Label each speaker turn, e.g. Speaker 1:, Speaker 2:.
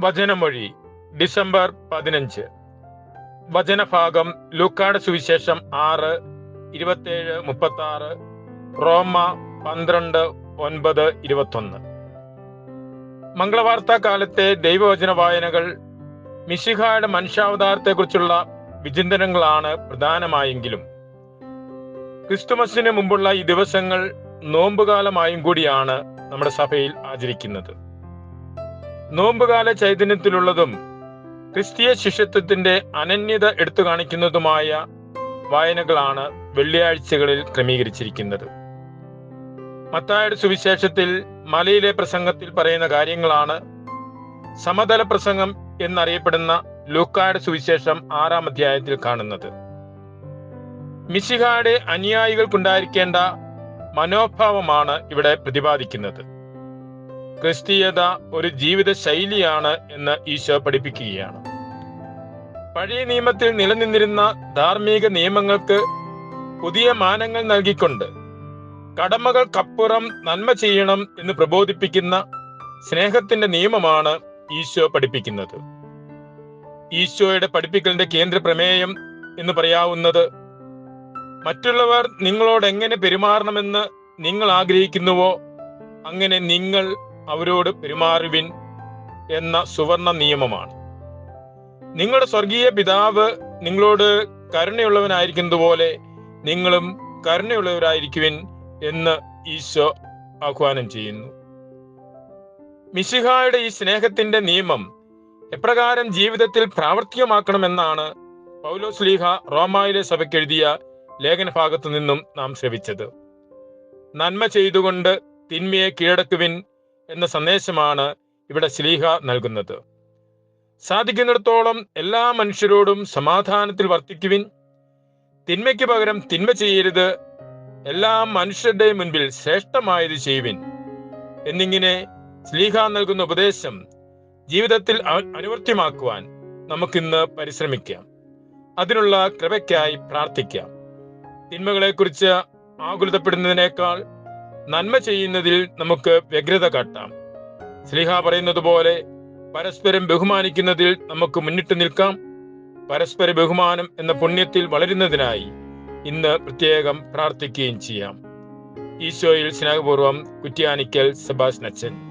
Speaker 1: വചനമൊഴി December പതിനഞ്ച്. വചനഭാഗം ലൂക്കാട് സുവിശേഷം ആറ് ഇരുപത്തേഴ് മുപ്പത്തി ആറ് റോമ പന്ത്രണ്ട് ഒൻപത് ഇരുപത്തൊന്ന്. മംഗളവാർത്താ കാലത്തെ ദൈവവചന വായനകൾ മിശിഹായുടെ മനുഷ്യാവതാരത്തെക്കുറിച്ചുള്ള വിചിന്തനങ്ങളാണ് പ്രധാനമായെങ്കിലും. ക്രിസ്തുമസിന് മുമ്പുള്ള ഈ ദിവസങ്ങൾ നോമ്പുകാലമായും കൂടിയാണ് നമ്മുടെ സഭയിൽ ആചരിക്കുന്നത്. നോമ്പുകാല ചൈതന്യത്തിലുള്ളതും ക്രിസ്തീയ ശിഷ്യത്വത്തിന്റെ അനന്യത എടുത്തു കാണിക്കുന്നതുമായ വായനകളാണ് വെള്ളിയാഴ്ചകളിൽ ക്രമീകരിച്ചിരിക്കുന്നത്. മത്തായുടെ സുവിശേഷത്തിൽ മലയിലെ പ്രസംഗത്തിൽ പറയുന്ന കാര്യങ്ങളാണ് സമതല പ്രസംഗം എന്നറിയപ്പെടുന്ന ലൂക്കായുടെ സുവിശേഷം ആറാം അധ്യായത്തിൽ കാണുന്നത്. മിശിഹായുടെ അനുയായികൾക്കുണ്ടായിരിക്കേണ്ട മനോഭാവമാണ് ഇവിടെ പ്രതിപാദിക്കുന്നത്. ക്രിസ്തീയത ഒരു ജീവിത ശൈലിയാണ് എന്ന് ഈശോ പഠിപ്പിക്കുകയാണ്. പഴയ നിയമത്തിൽ നിലനിന്നിരുന്ന ധാർമ്മിക നിയമങ്ങൾക്ക് പുതിയ മാനങ്ങൾ നൽകിക്കൊണ്ട് കടമകൾക്കപ്പുറം നന്മ ചെയ്യണം എന്ന് പ്രബോധിപ്പിക്കുന്ന സ്നേഹത്തിന്റെ നിയമമാണ് ഈശോ പഠിപ്പിക്കുന്നത്. ഈശോയുടെ പഠിപ്പിക്കലിന്റെ കേന്ദ്ര പ്രമേയം എന്ന് പറയാവുന്നത് മറ്റുള്ളവർ നിങ്ങളോട് എങ്ങനെ പെരുമാറണമെന്ന് നിങ്ങൾ ആഗ്രഹിക്കുന്നുവോ അങ്ങനെ നിങ്ങൾ അവരോട് പെരുമാറുവിൻ എന്ന സുവർണ നിയമമാണ്. നിങ്ങളുടെ സ്വർഗീയ പിതാവ് നിങ്ങളോട് കരുണയുള്ളവനായിരിക്കുന്നത് പോലെ നിങ്ങളും കരുണയുള്ളവരായിരിക്കുവിൻ എന്ന് ഈശോ ആഹ്വാനം ചെയ്യുന്നു. മിശിഹായുടെ ഈ സ്നേഹത്തിന്റെ നിയമം എപ്രകാരം ജീവിതത്തിൽ പ്രാവർത്തികമാക്കണമെന്നാണ് പൗലോസ് ലീഹ റോമായിലെ സഭയ്ക്ക് എഴുതിയ ലേഖന ഭാഗത്തു നിന്നും നാം ശ്രവിച്ചത്. നന്മ ചെയ്തുകൊണ്ട് തിന്മയെ കീഴടക്കുവിൻ എന്ന സന്ദേശമാണ് ഇവിടെ ശ്ലീഹ നൽകുന്നത്. സാധിക്കുന്നിടത്തോളം എല്ലാ മനുഷ്യരോടും സമാധാനത്തിൽ വർത്തിക്കുവിൻ. തിന്മയ്ക്ക് പകരം തിന്മ ചെയ്യരുത്. എല്ലാ മനുഷ്യരുടെയും മുൻപിൽ ശ്രേഷ്ഠമായത് ചെയ്യുവിൻ. എന്നിങ്ങനെ സ്ലീഹ നൽകുന്ന ഉപദേശം ജീവിതത്തിൽ അനുവർത്തിയമാക്കുവാൻ നമുക്കിന്ന് പരിശ്രമിക്കാം. അതിനുള്ള കൃപയ്ക്കായി പ്രാർത്ഥിക്കാം. തിന്മകളെക്കുറിച്ച് ആകുലതപ്പെടുന്നതിനേക്കാൾ നന്മ ചെയ്യുന്നതിൽ നമുക്ക് വ്യഗ്രത കാട്ടാം. സ്ലിഹ പറയുന്നത് പോലെ പരസ്പരം ബഹുമാനിക്കുന്നതിൽ നമുക്ക് മുന്നിട്ട് നിൽക്കാം. പരസ്പര ബഹുമാനം എന്ന പുണ്യത്തിൽ വളരുന്നതിനായി ഇന്ന് പ്രത്യേകം പ്രാർത്ഥിക്കുകയും ചെയ്യാം. ഈശോയിൽ സ്നേഹപൂർവം കുറ്റ്യാനിക്കൽ സെബാസ് നച്ചൻ